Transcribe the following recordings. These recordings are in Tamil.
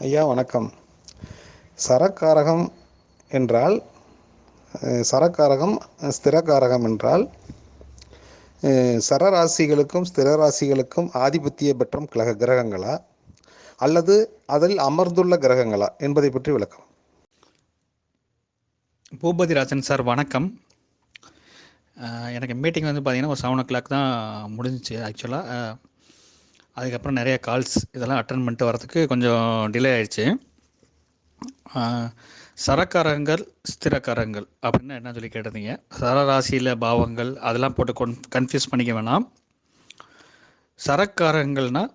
ஐயா வணக்கம். சரக்காரகம் என்றால் சரக்காரகம் ஸ்திரக்காரகம் என்றால் சரராசிகளுக்கும் ஸ்திரராசிகளுக்கும் ஆதிபத்திய பெற்றம் கிரக கிரகங்களா? அல்லது அதில் அமர்ந்துள்ள கிரகங்களா? என்பதை பற்றி விளக்கம். பூபதி ராஜன் சார் வணக்கம். எனக்கு மீட்டிங் வந்து பார்த்தீங்கன்னா ஒரு செவன் ஓ கிளாக் தான் முடிஞ்சிச்சு ஆக்சுவலாக அதுக்கப்புறம் நிறைய கால்ஸ் இதெல்லாம் அட்டன் பண்ணிட்டு வரதுக்கு கொஞ்சம் டிலே ஆயிடுச்சு. சரக்காரங்கள் ஸ்திரக்காரங்கள் அப்படின்னா என்ன சொல்லி கேட்டிருந்தீங்க? சரராசியில் பாவங்கள் அதெல்லாம் போட்டு கொன் கன்ஃபியூஸ் பண்ணிக்க வேணாம். சரக்காரங்கள்னால்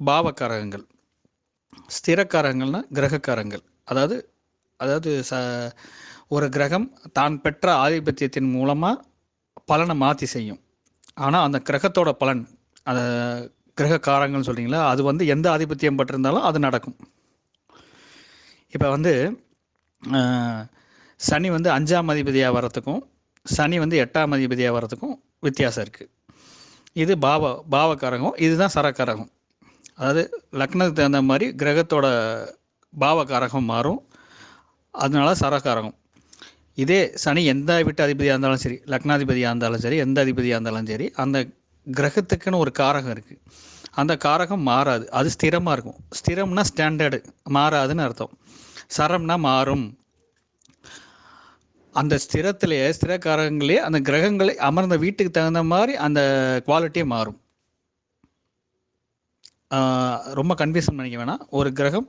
பாவக்காரகங்கள். ஸ்திரக்காரங்கள்னால் கிரகக்காரங்கள். அதாவது அதாவது ச ஒரு கிரகம் தான் பெற்ற ஆதிபத்தியத்தின் மூலமாக பலனை மாற்றி செய்யும். ஆனால் அந்த கிரகத்தோட பலன் அந்த கிரக காரங்கள்னு சொல்கிறீங்களா அது வந்து எந்த ஆதிபத்தியம் பட்டிருந்தாலும் அது நடக்கும். இப்போ வந்து சனி வந்து அஞ்சாம் அதிபதியாக வரத்துக்கும் சனி வந்து எட்டாம் அதிபதியாக வரத்துக்கும் வித்தியாசம் இருக்குது இது பாவ பாவக்காரகம் இதுதான் சரக்காரகம். அதாவது லக்னத்துக்கு தகுந்த மாதிரி கிரகத்தோட பாவகாரகம் மாறும். அதனால சரகாரகம் இதே சனி எந்த வீட்டு அதிபதியாக இருந்தாலும் சரி லக்னாதிபதியாக இருந்தாலும் சரி எந்த அதிபதியாக இருந்தாலும் சரி அந்த கிரகத்துக்குன்னு ஒரு காரகம் இருக்குது அந்த காரகம் மாறாது. அது ஸ்திரமாக இருக்கும். ஸ்திரம்னா ஸ்டாண்டர்டு மாறாதுன்னு அர்த்தம். சரம்னா மாறும். அந்த ஸ்திரத்திலேயே ஸ்திரக்காரங்களே அந்த கிரகங்களே அமர்ந்த வீட்டுக்கு தகுந்த மாதிரி அந்த குவாலிட்டியே மாறும். ரொம்ப கன்ஃபியூஷன் பண்ணிக்க வேணாம். ஒரு கிரகம்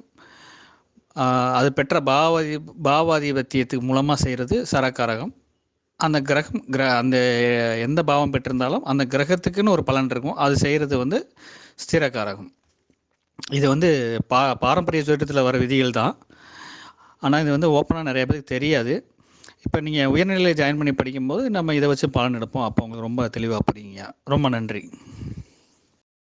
அது பெற்ற பாவாதி பாவாதிபத்தியத்துக்கு மூலமாக செய்கிறது சரக்காரகம் அந்த கிரகம் கிர அந்த எந்த பாவம் பெற்றிருந்தாலும் அந்த கிரகத்துக்குன்னு ஒரு பலன் இருக்கும். அது செய்கிறது வந்து ஸ்திரக்காரகம் இது வந்து பா பாரம்பரிய சோற்றத்தில் வர விதிகள் தான். ஆனால் இது வந்து ஓப்பனாக நிறைய பேருக்கு தெரியாது. இப்போ நீங்கள் உயர்நிலையில் ஜாயின் பண்ணி படிக்கும்போது நம்ம இதை வச்சு பலன் எடுப்போம். அப்போ உங்களுக்கு ரொம்ப தெளிவாக புரியுங்க. ரொம்ப நன்றி.